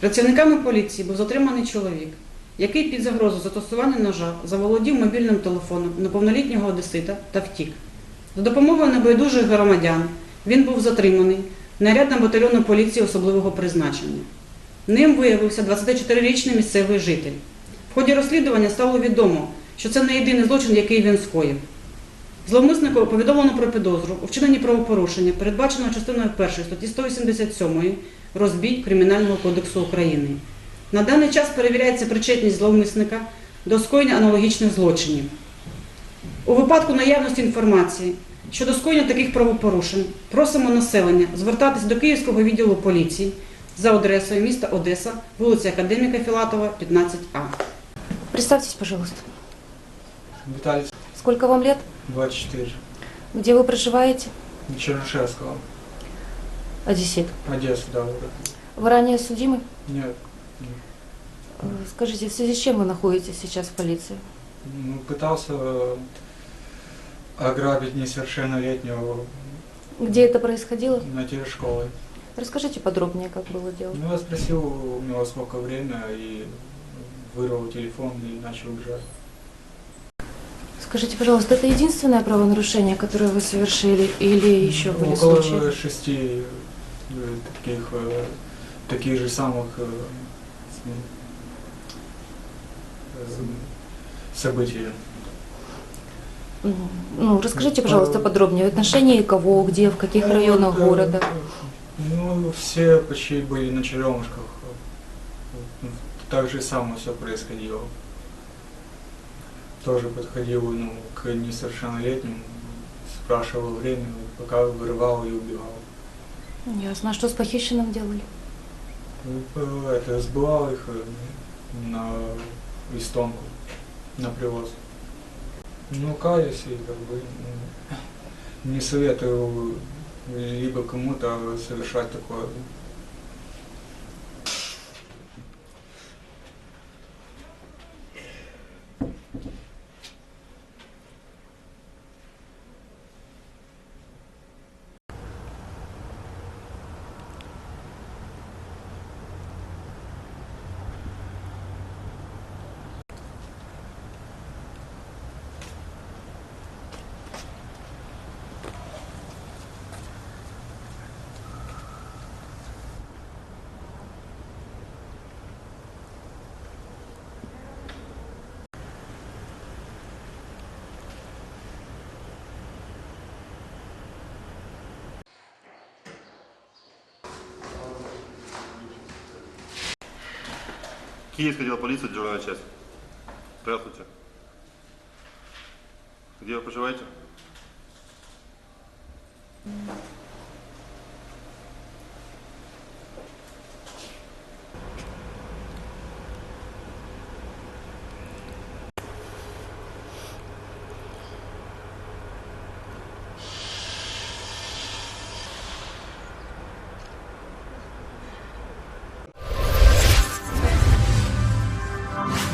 Працівниками поліції був затриманий чоловік, який під загрозу застосування ножа заволодів мобільним телефоном неповнолітнього одесита та втік. За допомогою небайдужих громадян він був затриманий нарядом батальйону поліції особливого призначення. Ним виявився 24-річний місцевий житель. В ході розслідування стало відомо, що це не єдиний злочин, який він скоїв. Зловмиснику повідомлено про підозру у вчиненні правопорушення, передбаченого частиною 1 статті 187 розбій Кримінального кодексу України. На даний час перевіряється причетність зловмисника до скоєння аналогічних злочинів. У випадку наявності інформації щодо скоєння таких правопорушень просимо населення звертатись до Київського відділу поліції за адресою міста Одеса, вулиця Академіка Філатова, 15А. Представьтесь, пожалуйста. Виталий, Сколько вам лет? 24. Где вы проживаете? Чернышевского. Одессит. Одесса, да. вот. Вы ранее судимы? Нет. Скажите, в связи с чем вы находитесь сейчас в полиции? Ну, пытался э, ограбить несовершеннолетнего Где это происходило? на телешколы. Расскажите подробнее, как было дело. Ну, я спросил у него сколько время и вырвал телефон и начал бежать. Скажите, пожалуйста, это единственное правонарушение, которое вы совершили, или еще были Около случаи? шести э, таких, э, таких же самых э, событий. Ну, расскажите, пожалуйста, подробнее. В отношении кого, где, в каких Ну, районах это, города? Ну, все почти были на черемушках. Так же самое все происходило. Тоже подходил ну, к несовершеннолетним, спрашивал время, пока вырывал и убивал. Ясно. А что с похищенным делали? Ну, Это сбывал их э, на истонку, на привоз. Ну, каюсь и как бы ну, не советую либо кому-то совершать такое. Киевский отдел полиции, дежурная часть. Здравствуйте. Где вы проживаете?